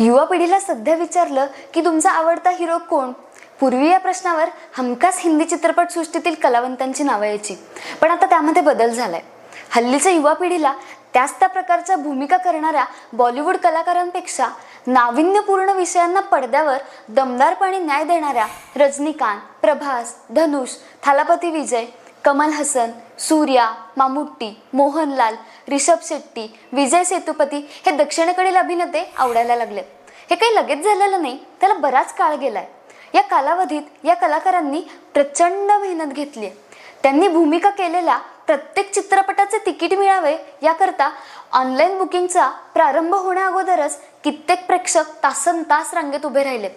युवा पिढीला सध्या विचारलं की तुमचा आवडता हिरो कोण? पूर्वी या प्रश्नावर हमखास हिंदी चित्रपट सृष्टीतील कलावंतांची नावं यायची. पण आता त्यामध्ये बदल झालाय. हल्लीच्या युवा पिढीला त्याच त्या प्रकारच्या भूमिका करणाऱ्या बॉलिवूड कलाकारांपेक्षा नाविन्यपूर्ण विषयांना पडद्यावर दमदारपणे न्याय देणाऱ्या रजनीकांत प्रभास धनुष थालापती विजय कमल हसन सूर्या मामुट्टी मोहनलाल रिषभ शेट्टी विजय सेतुपती हे दक्षिणेकडील अभिनेते आवडायला लागले. हे काही लगेच झालेलं नाही त्याला बराच काळ गेलाय. या कालावधीत या कलाकारांनी प्रचंड मेहनत घेतली त्यांनी भूमिका केलेल्या प्रत्येक चित्रपटाचे तिकीट मिळावे याकरता ऑनलाईन बुकिंगचा प्रारंभ होण्याअगोदरच कित्येक प्रेक्षक तासन तास रांगेत उभे राहिले.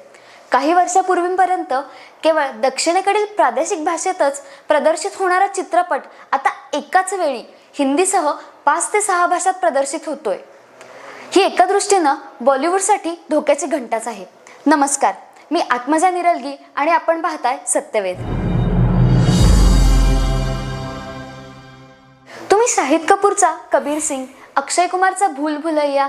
काही वर्षापूर्वीपर्यंत केवळ दक्षिणेकडील प्रादेशिक भाषेतच प्रदर्शित होणारा चित्रपट आता एकाच वेळी हिंदीसह पाच ते सहा भाषात प्रदर्शित होतोय. ही एका दृष्टीनं बॉलिवूडसाठी धोक्याची घंटाच आहे. नमस्कार मी आत्मजा निरलगी आणि आपण पाहताय सत्यवेद तुम्ही शाहिद कपूरचा कबीर सिंग अक्षय कुमारचा भूल भुलैया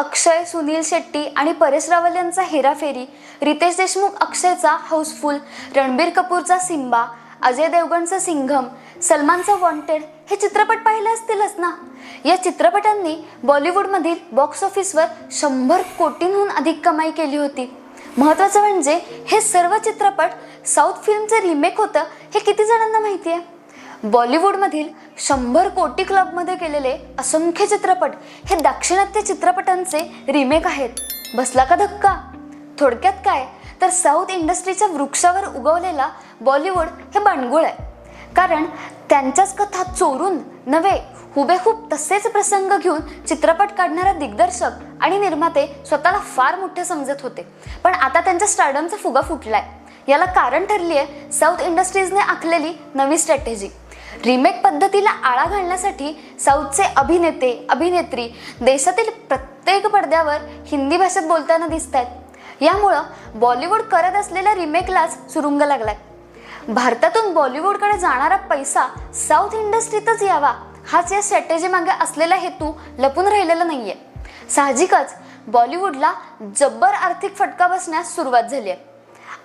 अक्षय सुनील शेट्टी आणि परेश रावल यांचा हेराफेरी रितेश देशमुख अक्षयचा हाऊसफुल रणबीर कपूरचा सिम्बा अजय देवगणचा सिंघम सलमानचा वॉन्टेड हे चित्रपट पाहिले असतीलच ना? या चित्रपटांनी बॉलिवूडमधील बॉक्स ऑफिसवर शंभर कोटींहून अधिक कमाई केली होती. महत्त्वाचं म्हणजे हे सर्व चित्रपट साऊथ फिल्मचं रिमेक होतं हे किती जणांना माहिती आहे बॉलिवूडमधील शंभर कोटी क्लबमध्ये केलेले असंख्य चित्रपट हे दाक्षिणात्य चित्रपटांचे रिमेक आहेत. बसला का धक्का? थोडक्यात काय? तर साऊथ इंडस्ट्रीच्या वृक्षावर उगवलेला बॉलिवूड हे बाणगुळ आहे. कारण त्यांच्याच कथा चोरून नव्हे हुबेहूब तसेच प्रसंग घेऊन चित्रपट काढणारा दिग्दर्शक आणि निर्माते स्वतःला फार मोठे समजत होते. पण आता त्यांच्या स्टार्डमचा फुगा फुटलाय. याला कारण ठरली आहे साऊथ इंडस्ट्रीजने आखलेली नवी स्ट्रॅटेजी रिमेक पद्धतीला आळा घालण्यासाठी साऊथचे अभिनेते अभिनेत्री देशातील प्रत्येक पडद्यावर हिंदी भाषेत बोलताना दिसत आहेत यामुळं बॉलिवूड करत असलेल्या रिमेकलाच सुरुंग लागलाय. भारतातून बॉलिवूडकडे जाणारा पैसा साऊथ इंडस्ट्रीतच यावा हाच या स्ट्रॅटेजी मागे असलेला हेतू लपून राहिलेला नाहीये. साहजिकच बॉलिवूडला जब्बर आर्थिक फटका बसण्यास सुरुवात झाली आहे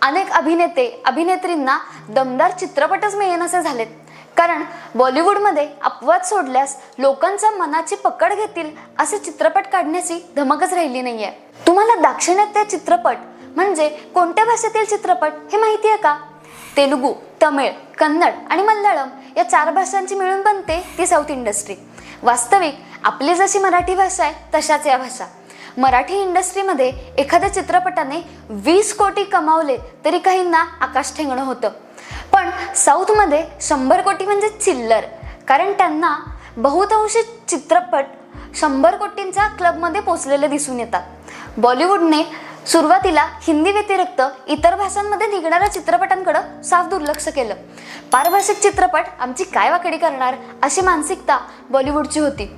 अनेक अभिनेते अभिनेत्रींना दमदार चित्रपटच मिळेन असे झालेत. कारण बॉलिवूडमध्ये अपवाद सोडल्यास लोकांचा मनाची पकड घेतील असे चित्रपट काढण्याची धमकच राहिली नाहीये. तुम्हाला दाक्षिणात्य चित्रपट म्हणजे कोणत्या भाषेतील चित्रपट हे माहिती आहे का? तेलुगू तमिळ कन्नड आणि मल्याळम या चार भाषांची मिळून बनते ती साऊथ इंडस्ट्री. वास्तविक आपली जशी मराठी भाषा आहे तशाच या भाषा. मराठी इंडस्ट्रीमध्ये एखाद्या चित्रपटाने वीस कोटी कमावले तरी काहींना आकाश ठेंगणं होतं. पण साऊथमध्ये शंभर कोटी म्हणजे चिल्लर. कारण त्यांना बहुतांशी चित्रपट शंभर कोटींच्या क्लबमध्ये पोचलेले दिसून येतात. बॉलिवूडने सुरुवातीला हिंदी व्यतिरिक्त इतर भाषांमध्ये निघणाऱ्या चित्रपटांकडं साफ दुर्लक्ष केलं. पारभाषिक चित्रपट आमची काय वाकडी करणार अशी मानसिकता बॉलिवूडची होती.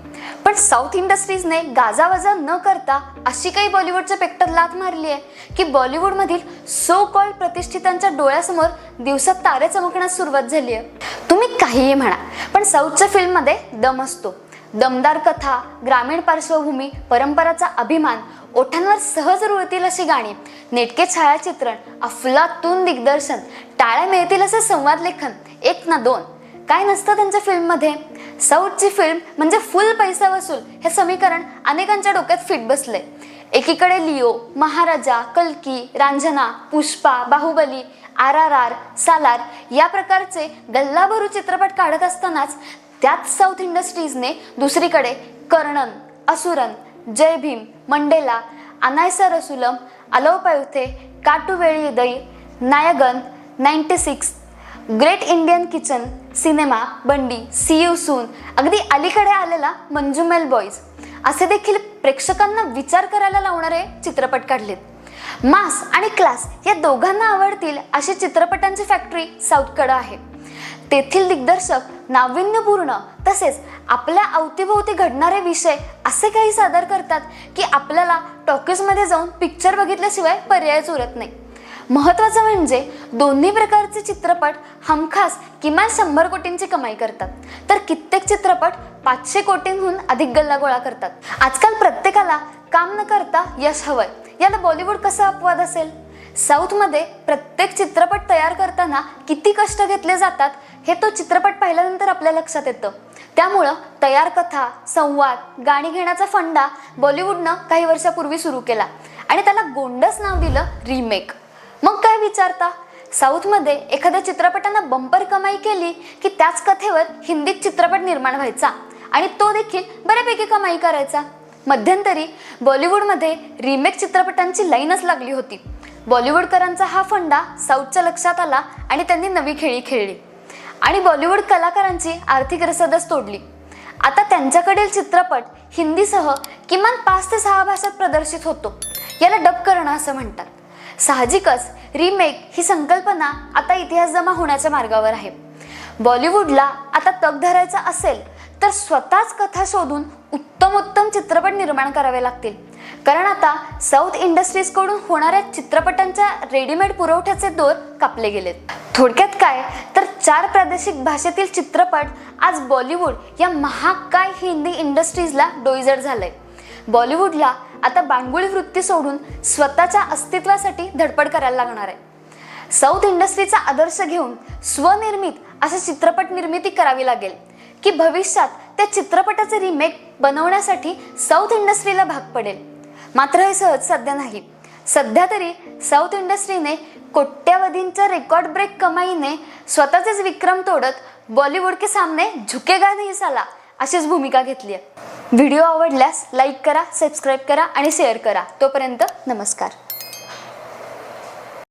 पण साऊथ इंडस्ट्रीजने गाजावाजा न करता अशी काही बॉलिवूडच्या पेक्टर लाथ मारली आहे की बॉलिवूडमधील सो कॉल्ड प्रतिष्ठितांच्या डोळ्यासमोर दिवसात तारे चमकण्यास सुरुवात झाली आहे. तुम्ही काहीही म्हणा पण साऊथच्या फिल्ममध्ये दम असतो. दमदार कथा ग्रामीण पार्श्वभूमी परंपराचा अभिमान ओठांवर सहज रुळतील अशी गाणी नेटके छायाचित्रण अफलातून दिग्दर्शन टाळ्या मिळतील असं संवाद लेखन एक ना दोन काय नसतं त्यांच्या फिल्ममध्ये? साऊथची फिल्म म्हणजे फुल पैसा वसूल हे समीकरण अनेकांच्या डोक्यात फिट बसले एकीकडे Leo Maharaja कल्की Raanjhanaa Pushpa Baahubali R R R Salaar या प्रकारचे गल्लाभरू चित्रपट काढत असतानाच त्याच साऊथ इंडस्ट्रीजने दुसरीकडे कर्णन असुरन जय भीम मंडेला अनायसा रसुलम अलोपयुथे काटुवेळी दई Nayakan ninety six great Indian kitchen cinema Bandi see you soon अगदी अलीकडे आलेला मंजुमेल बॉईज असे देखील प्रेक्षकांना विचार करायला लावणारे चित्रपट काढलेत. मास आणि क्लास या दोघांना आवडतील अशी चित्रपटांची फॅक्टरी साऊथकडं आहे. तेथील दिग्दर्शक नाविन्यपूर्ण तसेच आपल्या अवतीभोवती घडणारे विषय असे काही सादर करतात की आपल्याला टॉकीजमध्ये जाऊन पिक्चर बघितल्याशिवाय पर्यायच उरत नाही. महत्त्वाचं म्हणजे दोन्ही प्रकारचे चित्रपट हमखास किमान शंभर कोटींची कमाई करतात. तर कित्येक चित्रपट पाचशे कोटींहून अधिक गल्ला गोळा करतात. आजकाल प्रत्येकाला काम न करता यश हवंय. याला बॉलिवूड कसा अपवाद असेल? साऊथमध्ये प्रत्येक चित्रपट तयार करताना किती कष्ट घेतले जातात हे तो चित्रपट पाहिल्यानंतर आपल्या लक्षात येतं. त्यामुळं तयार कथा संवाद गाणी घेण्याचा फंडा बॉलिवूडनं काही वर्षापूर्वी सुरू केला. आणि त्याला गोंडस नाव दिलं रिमेक. मग काय विचारता? साऊथमध्ये एखाद्या चित्रपटानं बंपर कमाई केली की त्याच कथेवर हिंदीत चित्रपट निर्माण व्हायचा आणि तो देखील बऱ्यापैकी कमाई करायचा. मध्यंतरी बॉलिवूडमध्ये रिमेक चित्रपटांची लाईनच लागली होती. बॉलिवूडकरांचा हा फंडा साऊथच्या लक्षात आला आणि त्यांनी नवी खेळी खेळली. आणि बॉलिवूड कलाकारांची आर्थिक रसदच तोडली. आता त्यांच्याकडील चित्रपट हिंदीसह किमान पाच ते सहा भाषेत प्रदर्शित होतो. याला डब करणं असं म्हणतात. साहजिकच रिमेक ही संकल्पना आता इतिहास जमा होण्याच्या मार्गावर आहे. बॉलिवूडला आता तग धरायचा असेल तर स्वतःच कथा शोधून उत्तम उत्तम चित्रपट निर्माण करावे लागतील. कारण आता साऊथ इंडस्ट्रीजकडून होणाऱ्या चित्रपटांच्या रेडीमेड पुरवठ्याचे दोर कापले गेलेत. थोडक्यात काय? तर चार प्रादेशिक भाषेतील चित्रपट आज बॉलिवूड या महाकाय हिंदी इंडस्ट्रीजला डोईजड झालंय. बॉलिवूडला आता बांगुळी वृत्ती सोडून स्वतःच्या अस्तित्वासाठी धडपड करायला लागणार आहे. साऊथ इंडस्ट्रीचा आदर्श घेऊन स्वनिर्मित असे चित्रपट निर्मिती करावी लागेल की भविष्यात त्या चित्रपटाचे रिमेक बनवण्यासाठी साऊथ इंडस्ट्रीला भाग पडेल. मात्र हे सहज सध्या नाही. सध्या तरी साऊथ इंडस्ट्रीने कोट्यावधींच्या रेकॉर्ड ब्रेक कमाईने स्वतःचेच विक्रम तोडत बॉलिवूड के सामने झुकेगा नाही साला अशीच भूमिका घेतली आहे. व्हिडिओ आवडल्यास लाईक करा सबस्क्राईब करा आणि शेअर करा. तोपर्यंत नमस्कार.